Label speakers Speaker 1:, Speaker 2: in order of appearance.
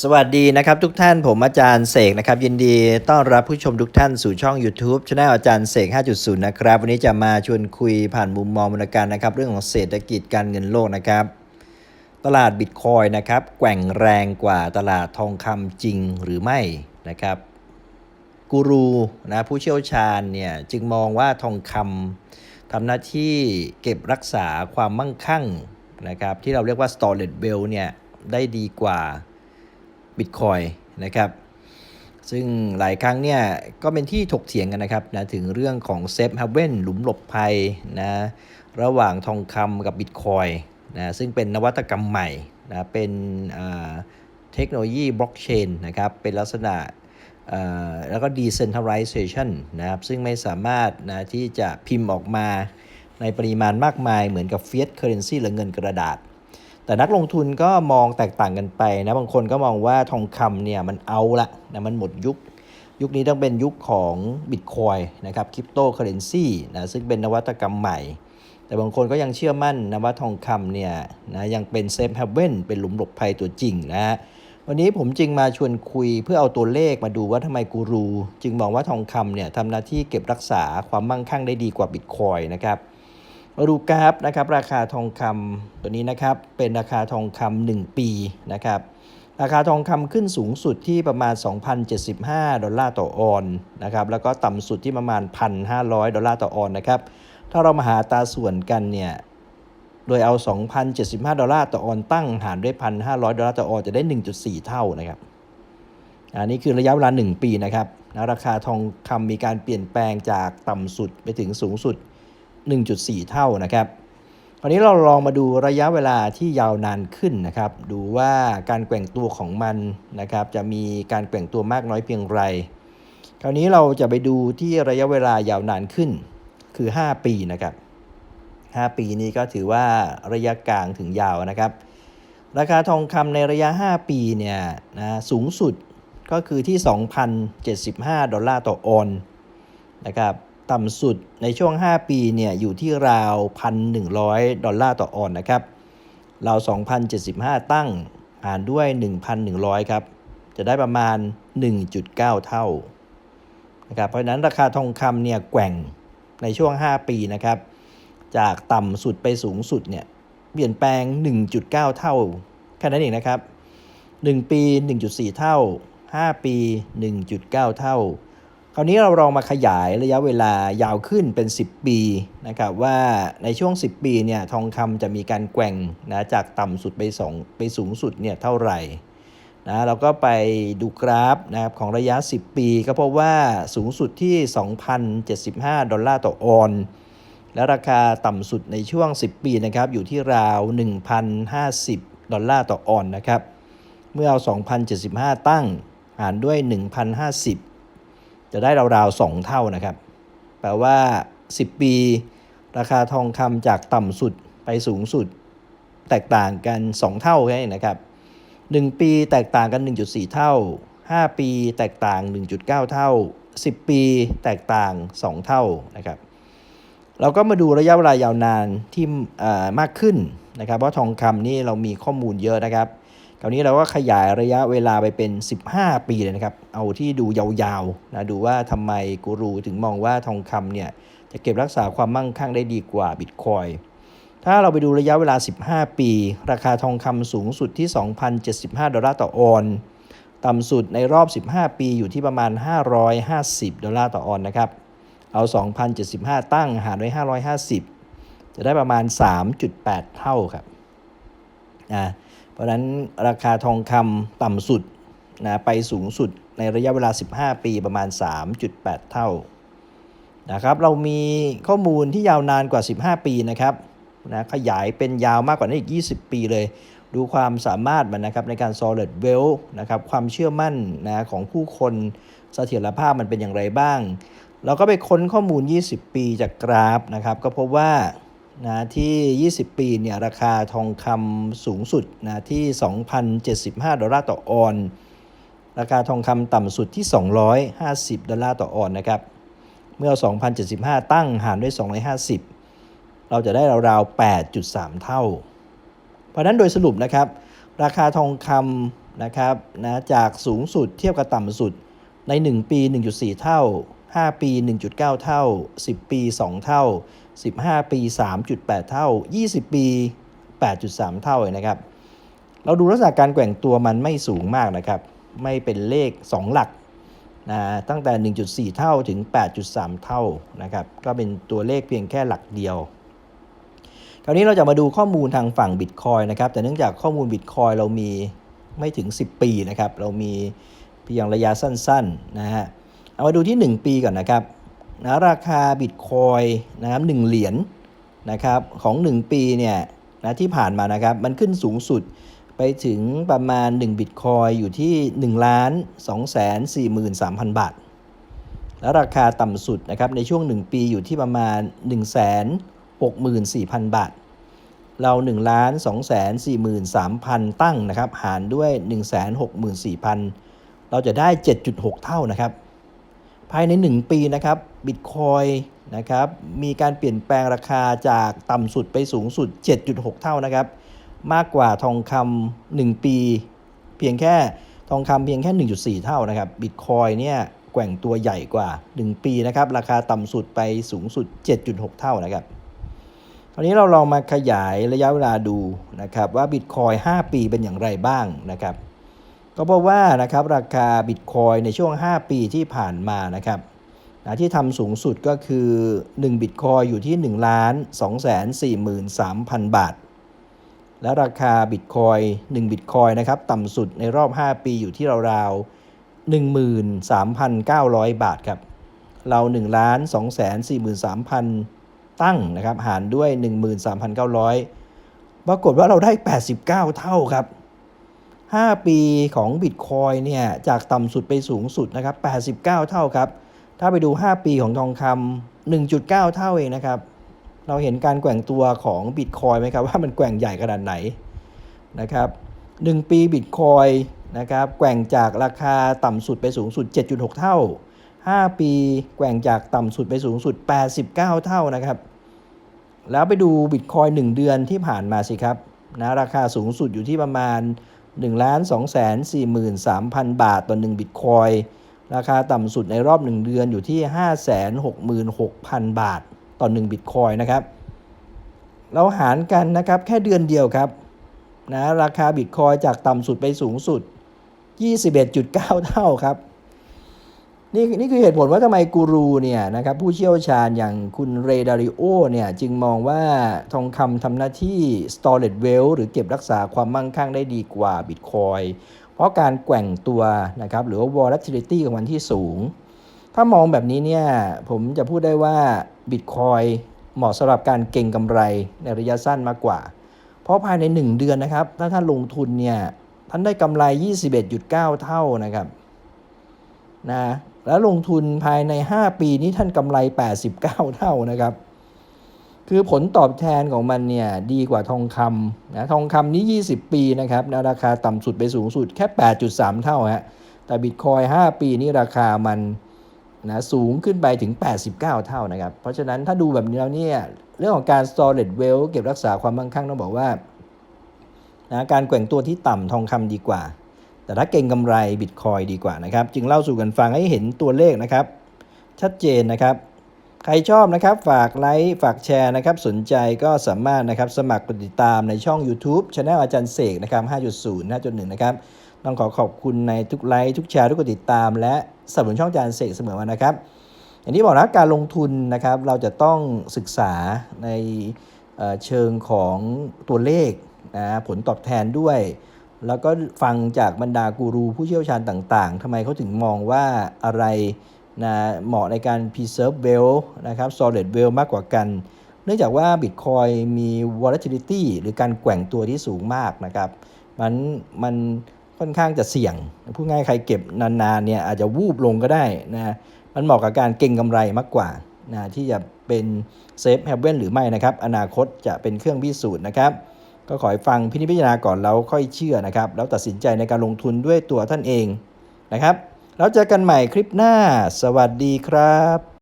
Speaker 1: สวัสดีนะครับทุกท่านผมอาจารย์เสกนะครับ ยินดีต้อนรับผู้ชมทุกท่านสู่ช่อง YouTube ช anel อาจารย์เสก 5.0 นะครับ วันนี้จะมาชวนคุยผ่านมุมมองมูลการนะครับ เรื่องของเศรษฐกิจการเงินโลกนะครับ ตลาดบิตคอยนะครับแกว่งแรงกว่าตลาดทองคำจริงหรือไม่นะครับกูรูนะผู้เชี่ยวชาญเนี่ยจึงมองว่าทองคำทำหน้าที่เก็บรักษาความมั่งคั่งนะครับที่เราเรียกว่า storage bell เนี่ยได้ดีกว่า บิตคอยนะครับซึ่งหลายครั้งเนี่ยก็เป็นที่ถกเถียงกันนะครับนะถึงเรื่องของเซฟฮาเว่นหลุมหลบภัยนะระหว่างทองคำกับบิตคอยนะซึ่งเป็นนวัตกรรมใหม่นะเป็นเทคโนโลยีบล็อกเชนนะครับเป็นลักษณะแล้วก็ decentralization นะครับซึ่งไม่สามารถนะที่จะพิมพ์ออกมาในปริมาณมากมายเหมือนกับ fiat currency หรือเงินกระดาษ แต่นักลงทุนก็มองแตกต่างกันไปนะบางคนก็มองว่าทองคำเนี่ยมันเอาละนะมันหมดยุค ยุคนี้ต้องเป็นยุคของบิตคอยนะครับคริปโตเคอเรนซีนะซึ่งเป็นนวัตกรรมใหม่ แต่บางคนก็ยังเชื่อมั่นนะว่าทองคำเนี่ยนะยังเป็นเซฟเฮเว่นเป็นหลุมหลบภัยตัวจริงนะฮะวันนี้ผมจึงมาชวนคุยเพื่อเอาตัวเลขมาดูว่าทำไมกูรู จึงมองว่าทองคำเนี่ยทำหน้าที่เก็บรักษาความมั่งคั่งได้ดีกว่าบิตคอยนะครับ มาดูกราฟนะครับราคาทองคำตัวนี้นะครับเป็นราคาทองคำ1ปีนะครับราคาทองคำขึ้นสูงสุดที่ประมาณ 2,075 ดอลลาร์ต่อออนนะครับแล้วก็ต่ำสุดที่ประมาณ 1,500 ดอลลาร์ต่อออนนะครับถ้าเรามาหาตาส่วนกันเนี่ยโดยเอา 2,075 ดอลลาร์ต่อออนตั้งหารด้วย 1,500 ดอลลาร์ต่อออนจะได้ 1.4 เท่านะครับอันนี้คือระยะเวลา 1 ปีนะครับนะราคาทองคำมีการเปลี่ยนแปลงจากต่ำสุดไปถึงสูงสุด 1.4 เท่านะครับคราวนี้เราลองมาดูระยะเวลาที่ยาวนานขึ้นนะครับ ดูว่าการแกว่งตัวของมันนะครับ จะมีการแกว่งตัวมากน้อยเพียงไร คราวนี้เราจะไปดูที่ระยะเวลายาวนานขึ้นคือ 5 ปีนะครับ 5 ปีนี้ก็ถือว่าระยะกลางถึงยาวนะครับ ราคาทองคำในระยะ 5 ปีเนี่ยนะสูงสุดก็คือที่ 2,075 ดอลลาร์ต่อออนนะครับ ต่ำสุดในช่วง 5 ปีเนี่ยอยู่ที่ราว 1,100 ดอลลาร์ต่อออนนะครับ ราว 2,075 ตั้งหารด้วย 1,100 ครับ จะได้ประมาณ 1.9 เท่านะครับเพราะฉะนั้นราคาทองคำเนี่ยแกว่งในช่วง 5 ปีนะครับ จากต่ำสุดไปสูงสุดเนี่ยเปลี่ยนแปลง 1.9 เท่าแค่นั้นเองนะครับ 1 ปี 1.4 เท่า 5 ปี 1.9 เท่า คราวนี้เราลองมาขยายระยะเวลายาวขึ้นเป็น 10 ปีนะครับว่าในช่วง 10 ปีเนี่ยทองคำจะมีการแกว่งนะจากต่ำสุดไปสองไปสูงสุดเนี่ยเท่าไหร่นะเราก็ไปดูกราฟนะครับของระยะ 10 ปี ก็พบว่าสูงสุดที่ 2,075 ดอลลาร์ต่อออน และราคาต่ำสุดในช่วง 10 ปีนะครับอยู่ที่ราว 1,050 ดอลลาร์ต่อออนนะครับเมื่อเอา 2,075 ตั้งหารด้วย 1,050 จะได้ราวๆ 2 เท่านะครับ แปลว่า 10 ปี ราคาทองคำจากต่ำสุดไปสูงสุด แตกต่างกัน 2 เท่าแค่นี้นะครับ 1 ปีแตกต่างกัน 1.4 เท่า 5 ปีแตกต่าง 1.9 เท่า 10 ปีแตกต่าง 2 เท่านะครับเราก็มาดูระยะเวลายาวนานที่มากขึ้นนะครับ เพราะทองคำนี่เรามีข้อมูลเยอะนะครับ คราวนี้เราก็ขยายระยะเวลาไปเป็น 15 ปีเลยนะครับ เอาที่ดูยาวๆนะดูว่าทำไมกูรูถึงมองว่าทองคำเนี่ยจะเก็บรักษาความมั่งคั่งได้ดีกว่าบิตคอยถ้าเราไปดูระยะเวลา 15 ปี ราคาทองคำสูงสุดที่ 2,075 ดอลลาร์ต่อออนต่ำสุดในรอบ 15 ปีอยู่ที่ประมาณ 550 ดอลลาร์ต่อออนนะครับ เอา 2,075 ตั้งหารด้วย550 จะได้ประมาณ 3.8 เท่าครับนะ เพราะนั้นราคาทองคำต่ำสุดนะไปสูงสุดในระยะเวลา 15 ปีประมาณ 3.8 เท่านะครับเรามีข้อมูลที่ยาวนานกว่า 15 ปีนะครับนะขยายเป็นยาวมากกว่านั้นอีก 20 ปีเลย ดูความสามารถมันนะครับในการ solid well นะครับความเชื่อมั่นนะของผู้คนเสถียรภาพมันเป็นอย่างไรบ้าง เราก็ไปค้นข้อมูล 20 ปีจากกราฟนะครับ ก็พบว่า นะที่ 20 ปีเนี่ยราคาทองคำสูงสุดนะที่ 2,075 ดอลลาร์ต่อออน ราคาทองคำต่ำสุดที่ 250 ดอลลาร์ต่อออนนะครับ เมื่อ 2,075 ตั้งหารด้วย 250 เราจะได้ราวๆ 8.3 เท่า เพราะนั้นโดยสรุปนะครับ ราคาทองคำนะครับนะจากสูงสุดเทียบกับต่ำสุดใน 1 ปี 1.4 เท่า 5 ปี 1.9 เท่า 10 ปี 2 เท่า 15 ปี 3.8 เท่า 20 ปี 8.3 เท่าเลยนะครับ เราดูลักษณะการแกว่งตัวมันไม่สูงมากนะครับ ไม่เป็นเลข 2 หลักนะตั้งแต่ 1.4 เท่าถึง 8.3 เท่านะครับ ก็เป็นตัวเลขเพียงแค่หลักเดียว คราวนี้เราจะมาดูข้อมูลทางฝั่งบิตคอยนะครับ แต่เนื่องจากข้อมูลบิตคอยเรามีไม่ถึง 10 ปีนะครับ เรามีเพียงระยะสั้นๆนะฮะ เอามาดูที่ 1 ปีก่อนนะครับ นะราคาบิตคอยนะครับ1เหรียญนะครับของ 1 ปีเนี่ยนะที่ผ่านมานะครับมันขึ้นสูงสุดไปถึงประมาณ1บิตคอยอยู่ที่1ล้าน2แสน43,000 บาท แล้วราคาต่ำสุดนะครับในช่วง 1 ปีอยู่ที่ประมาณ 1 6 4 0 0 0 บาท เรา1ล้าน2แสน43,000ตั้งนะครับหารด้วย 1 6 4 0 0 0 เราจะได้ 7.6 เท่านะครับ ภายใน 1 ปีนะครับบิตคอยนะครับมีการเปลี่ยนแปลงราคาจากต่ำสุดไปสูงสุด 7.6 เท่านะครับ มากกว่าทองคำ1ปี เพียงแค่ทองคำเพียงแค่ 1.4 เท่านะครับบิตคอยเนี่ยแกว่งตัวใหญ่กว่า 1 ปีนะครับราคาต่ำสุดไปสูงสุด 7.6 เท่านะครับคราวนี้เราลองมาขยายระยะเวลาดูนะครับว่าบิตคอย5ปีเป็นอย่างไรบ้างนะครับ ก็เพราะว่านะครับราคาบิตคอยในช่วง 5 ปีที่ผ่านมานะครับนะที่ทำสูงสุดก็คือ1บิตคอยอยู่ที่1ล้าน2 4 3 0 0 0 บาท และราคาบิตคอย1บิตคอยนะครับต่ำสุดในรอบ 5 ปีอยู่ที่ราวๆ13,900 บาทครับเรา1ล้าน2 4 3 0 0 0 ตั้งนะครับหารด้วย 13,900 ปรากฏว่าเราได้ 89 เท่าครับ 5 ปีของบิตคอยเนี่ยจากต่ำสุดไปสูงสุดนะครับ 89 เท่าครับ ถ้าไปดู 5 ปีของทองคำ1.9 เท่าเองนะครับ เราเห็นการแกว่งตัวของบิตคอยไหมครับว่ามันแกว่งใหญ่ขนาดไหนนะครับ1ปีบิตคอยนะครับแกว่งจากราคาต่ำสุดไปสูงสุด 7.6 เท่า 5 ปีแกว่งจากต่ำสุดไปสูงสุด 89 เท่านะครับ แล้วไปดูบิตคอย1เดือนที่ผ่านมาสิครับนะราคาสูงสุดอยู่ที่ประมาณ 1 2 4 3 0 0 0 บาทต่อ 1 บิตคอยราคาต่ำสุดในรอบ 1 เดือนอยู่ที่ 566,000 บาทต่อ 1 บิตคอยนะครับ เราหารกันนะครับแค่เดือนเดียวครับนะราคาบิตคอยจากต่ำสุดไปสูงสุด 21.9 เท่าครับ นี่นี่คือเหตุผลว่าทำไมกูรูเนี่ยนะครับผู้เชี่ยวชาญอย่างคุณเรดาริโอเนี่ยจึงมองว่าทองคำทำหน้าที่ storage wealth หรือเก็บรักษาความมั่งคั่งได้ดีกว่า Bitcoin เพราะการแกว่งตัวนะครับหรือว่า volatility ของมันที่สูง ถ้ามองแบบนี้เนี่ยผมจะพูดได้ว่า Bitcoin เหมาะสำหรับการเก็งกำไรในระยะสั้นมากกว่า เพราะภายใน 1 เดือนนะครับ ถ้าท่านลงทุนเนี่ยท่านได้กำไร 21.9 เท่านะครับนะ แล้วลงทุนภายใน 5 ปีนี้ท่านกำไร 89 เท่านะครับ คือผลตอบแทนของมันเนี่ยดีกว่าทองคำนะทองคำนี้ 20 ปีนะครับนะราคาต่ำสุดไปสูงสุดแค่ 8.3 เท่าฮะแต่บิตคอย5 ปีนี้ราคามันนะสูงขึ้นไปถึง 89 เท่านะครับ เพราะฉะนั้นถ้าดูแบบนี้แล้วเนี่ยเรื่องของการ storage wealth เก็บรักษาความมั่งคั่งต้องบอกว่านะการแกว่งตัวที่ต่ำทองคำดีกว่า แต่ถ้าเก่งกำไรบิตคอยดีกว่านะครับ จึงเล่าสู่กันฟังให้เห็นตัวเลขนะครับ ชัดเจนนะครับ ใครชอบนะครับฝากไลค์ฝากแชร์นะครับ สนใจก็สามารถนะครับสมัครกดติดตามในช่อง YouTube Channel อาจารย์เสกนะครับ 5.0 5.1 นะครับ ต้องขอขอบคุณในทุกไลค์ทุกแชร์ทุกกดติดตาม และสนับสนุนช่องอาจารย์เสกเสมอมานะครับ อย่างที่บอกนะการลงทุนนะครับเราจะต้องศึกษาในเเชิงของตัวเลขนะผลตอบแทนด้วย แล้วก็ฟังจากบรรดากูรูผู้เชี่ยวชาญต่าง ๆทำไมเขาถึงมองว่าอะไรนะเหมาะในการ preserve wealth นะครับ solid wealth มากกว่ากัน เนื่องจากว่า Bitcoin มี volatility หรือการแกว่งตัวที่สูงมากนะครับ มันมันค่อนข้างจะเสี่ยง พูดง่ายใครเก็บนานๆเนี่ยอาจจะวูบลงก็ได้นะ มันเหมาะกับการเก็งกำไรมากกว่านะที่จะเป็น safe haven หรือไม่นะครับ อนาคตจะเป็นเครื่องพิสูจน์นะครับ ก็ขอให้ฟังพินิจพิจารณาก่อนแล้วค่อยเชื่อนะครับ แล้วตัดสินใจในการลงทุนด้วยตัวท่านเองนะครับ แล้วเจอกันใหม่คลิปหน้า สวัสดีครับ